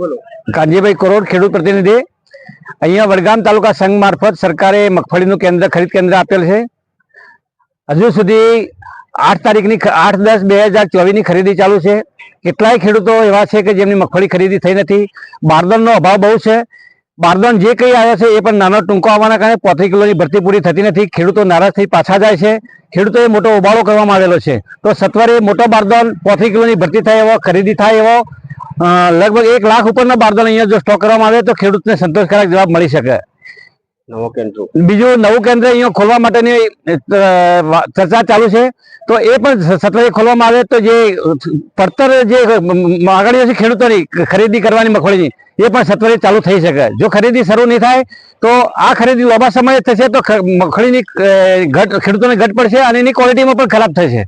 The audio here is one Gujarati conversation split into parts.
બોલો. કાનજીભાઈ કરોડ ખેડૂત પ્રતિનિધિ, અહીંયા વડગામ તાલુકા સંઘ મારફત સરકારે મગફળીનું કેન્દ્ર, ખરીદ કેન્દ્ર આપેલ છે. હજુ સુધી આઠ તારીખની આઠ દસ બે હજાર ચોવીસની ખરીદી ચાલુ છે. કેટલાય ખેડૂતો એવા છે કે જેમની મગફળી ખરીદી થઈ નથી. બારદણનો અભાવ બહુ છે. બારદણ જે કંઈ આવ્યા છે એ પણ નાનો ટૂંકો આવવાના કારણે પોત્રી કિલોની ભરતી પૂરી થતી નથી. ખેડૂતો નારાજ થઈ પાછા જાય છે. ખેડૂતોએ મોટો ઉબાળો કરવામાં આવેલો છે. તો સત્વરે મોટો બારદણ પોત્રી કિલોની ભરતી થાય એવો, ખરીદી થાય એવો લગભગ એક લાખ ઉપરના બારદાન અહીંયા જો સ્ટોક કરવામાં આવે તો ખેડૂતને સંતોષકારક જવાબ મળી શકે. નવો કેન્દ્ર. બીજું નવું કેન્દ્ર અહીંયા ખોલવા માટેની ચર્ચા ચાલુ છે. તો એ પણ સત્વરે ખોલવામાં આવે તો જે પડતર જે માગણીઓ છે ખેડૂતોની ખરીદી કરવાની મગફળીની એ પણ સત્વરે ચાલુ થઈ શકે. જો ખરીદી શરૂ નહીં થાય તો આ ખરીદી લાંબા સમયે થશે તો મગફળીની ઘટ ખેડૂતોને ઘટ પડશે અને એની ક્વોલિટીમાં પણ ખરાબ થશે.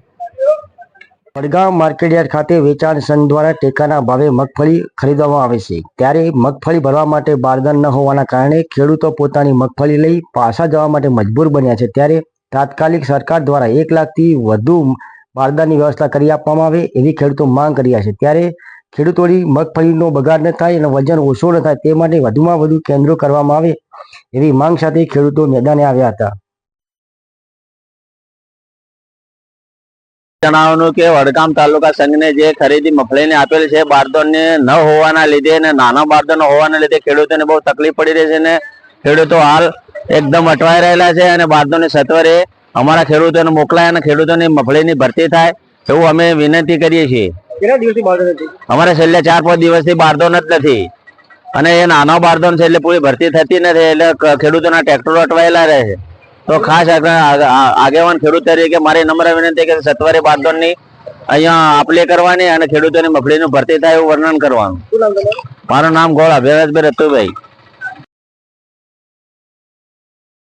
વડગામ માર્કેટયાર્ડ ખાતે વેચાણ સંઘ દ્વારા ટેકાના ભાવે મગફળી ખરીદવામાં આવે છે. ત્યારે મગફળી ભરવા માટે બારદાન ન હોવાના કારણે ખેડૂતો પોતાની મગફળી લઈ પાછા જવા માટે મજબૂર બન્યા છે. ત્યારે તાત્કાલિક સરકાર દ્વારા એક લાખથી વધુ બારદાનની વ્યવસ્થા કરી આપવામાં આવે એવી ખેડૂતો માંગ કરી રહ્યા છે. ત્યારે ખેડૂતોની મગફળીનો બગાડ ન થાય અને વજન ઓછો ન થાય તે માટે વધુમાં વધુ કેન્દ્રો કરવામાં આવે એવી માંગ સાથે ખેડૂતો મેદાને આવ્યા હતા. જણાવવાનું કે વડગામ તાલુકા સંઘને જે ખરીદી મગફળીને આપેલ છે બારદાનને ન હોવાના લીધે અને નાના બારદોન હોવાના લીધે ખેડૂતોને બહુ તકલીફ પડી રહી છે ને ખેડૂતો હાલ એકદમ અટવાઈ રહેલા છે અને બારદાનને સત્વરે અમારા ખેડૂતોને મોકલાય અને ખેડૂતોની મગફળીની ભરતી થાય એવું અમે વિનંતી કરીએ છીએ. બારદાન અમારે છેલ્લે ચાર પાંચ દિવસથી બારદોન જ નથી. અને એ નાનો બારદોન છે એટલે પૂરી ભરતી થતી નથી એટલે ખેડૂતોના ટ્રેક્ટરો અટવાયેલા રહે છે. તો ખાસ આગેવાન ખેડૂત તરીકે મારી નમ્ર વિનંતી કે સત્વરે બારદાનની અહીંયા આપલે કરવાની અને ખેડૂતોની મગફળીનું ભરતી થાય એવું વર્ણન કરવાનું. મારું નામ ગોળા ભેરાજભાઈ રતુભાઈ.